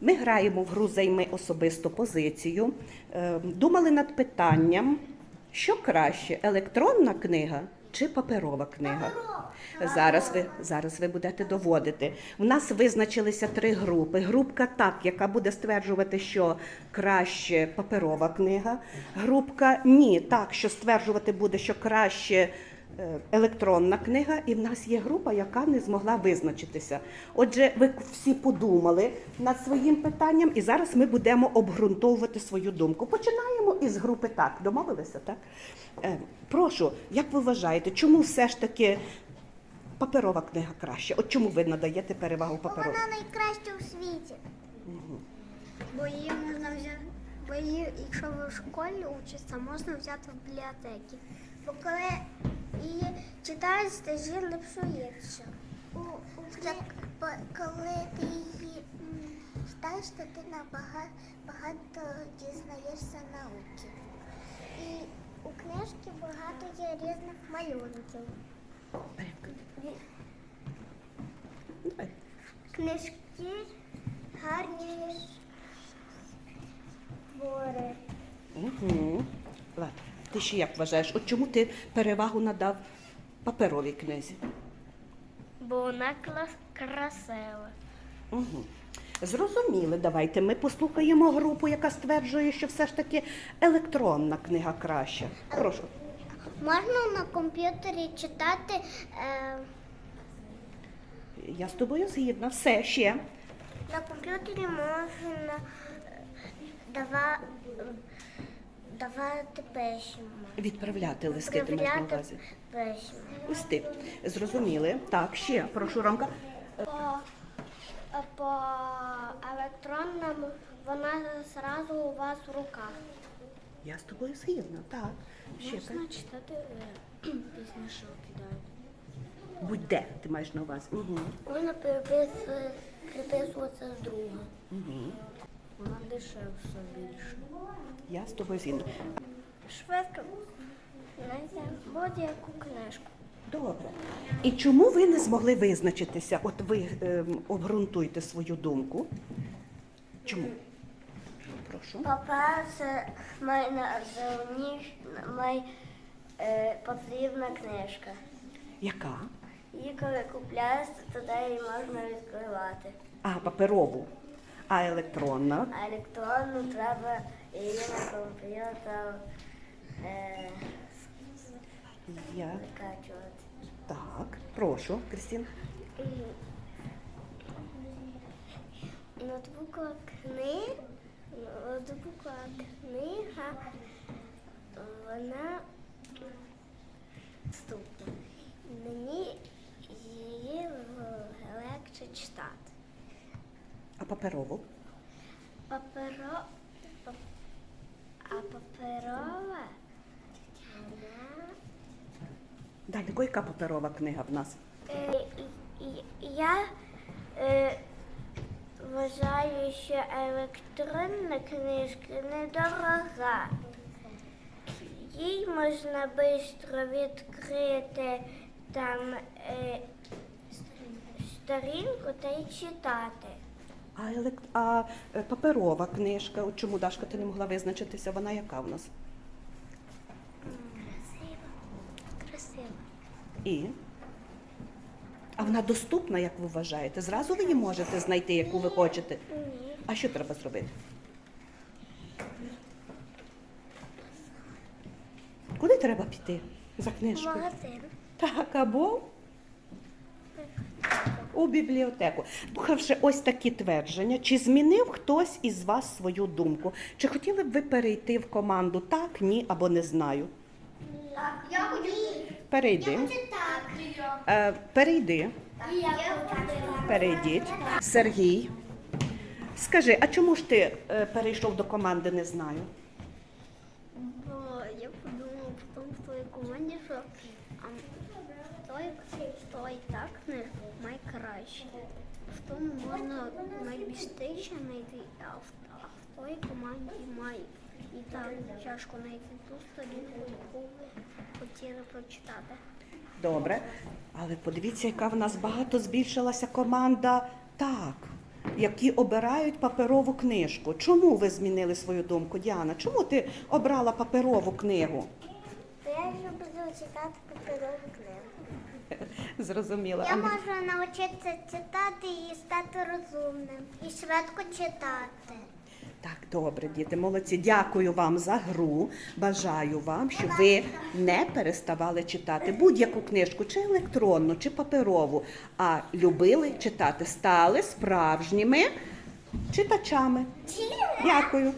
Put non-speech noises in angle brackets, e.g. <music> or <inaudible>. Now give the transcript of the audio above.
Ми граємо в гру займи особисту позицію. Е, Думали над питанням, що краще, електронна книга чи паперова книга? Зараз ви, зараз ви будете доводити. У нас визначилися три групи. Групка так, яка буде стверджувати, що краще паперова книга. Групка ні, так, що стверджувати буде, що краще електронна книга. І в нас є група, яка не змогла визначитися. Отже, ви всі подумали над своїм питанням, і зараз ми будемо обґрунтовувати свою думку. Починаємо із групи так. Домовилися, так? Е, Прошу, як ви вважаєте, чому все ж таки паперова книга краще? От чому ви надаєте перевагу паперовій? вона найкраща у світі. Бо її можна взяти, бо її, якщо ви в школі учиться, можна взяти в бібліотеки. Бо коли її читають, стежі не псується. У, у коли ти її читаєш, то ти набагато багато дізнаєшся науки. І у книжці багато є різних малюнків. Книжки гарні твори. Угу. Ладно. Ти ще як вважаєш? От чому ти перевагу надав паперовій книзі? Бо вона красива. Угу. Зрозуміли, давайте ми послухаємо групу, яка стверджує, що все ж таки електронна книга краща. Прошу. Можна на комп'ютері читати. Е, Я з тобою згідна. Все ще. на комп'ютері можна е, дава, давати письма. Відправляти листи ти маєш на Відправляти увазі. письма. Листи. Зрозуміли. Так, ще. Прошу, Ромка. По, по електронному вона зразу у вас в руках. Я з тобою згідна. Так. Ще так. читати пісні, що кидають. Будь-де ти маєш на увазі. Угу. Можна переписувати, переписуватися з другом. Угу. Вона дешевша більше. Я з тобою згідна. Швидко знайти будь-яку книжку. Добре. І чому ви не змогли визначитися? От ви ем, обґрунтуйте свою думку. Чому? Прошу. По-перше, мене май, е, потрібна книжка. Яка? Її коли купляєш, то тоді її можна відкривати. А, паперову. А електронна? А електронну треба її на комп'ютер е, Я. викачувати. Так, прошу, Крістін. Ноутбукова книга, ноутбукова книга, вона доступна. Мені її легше читати. А паперову? Паперо, а паперова вона Далі, яка паперова книга в нас? Е, Я е, вважаю, що електронна книжка недорога. Їй можна швидко відкрити там е, сторінку та й читати. А, елект... а е, паперова книжка, от чому Дашка ти не могла визначитися? Вона яка в нас? Красиво. Красиво. І? А вона доступна, як ви вважаєте? Зразу ви її можете знайти, яку ви хочете. Ні. А що треба зробити? Куди треба піти за книжкою? Магазин. Так, або у бібліотеку. Слухавши ось такі твердження, чи змінив хтось із вас свою думку? Чи хотіли б ви перейти в команду так, ні або не знаю? Так, я хочу. Перейди. так. Е, перейди. Я хочу. Перейдіть. Сергій. Скажи, а чому ж ти е, перейшов до команди не знаю? Бо я подумав в тому в твоїй команді, що так не найкраще. В тому можна найбільш знайти, а в, а в той команді має. І так тяжко знайти ту сторінку, яку ви хотіли прочитати. Добре. Але подивіться, яка в нас багато збільшилася команда так. які обирають паперову книжку. Чому ви змінили свою думку, Діана? Чому ти обрала паперову книгу? Бо я люблю читати паперову книгу. <laughs> Зрозуміла. Я Андрій? можу навчитися читати і стати розумним, і швидко читати. Так, добре, діти, молодці. Дякую вам за гру. Бажаю вам, щоб ви не переставали читати будь-яку книжку, чи електронну, чи паперову, а любили читати, стали справжніми читачами. Дякую.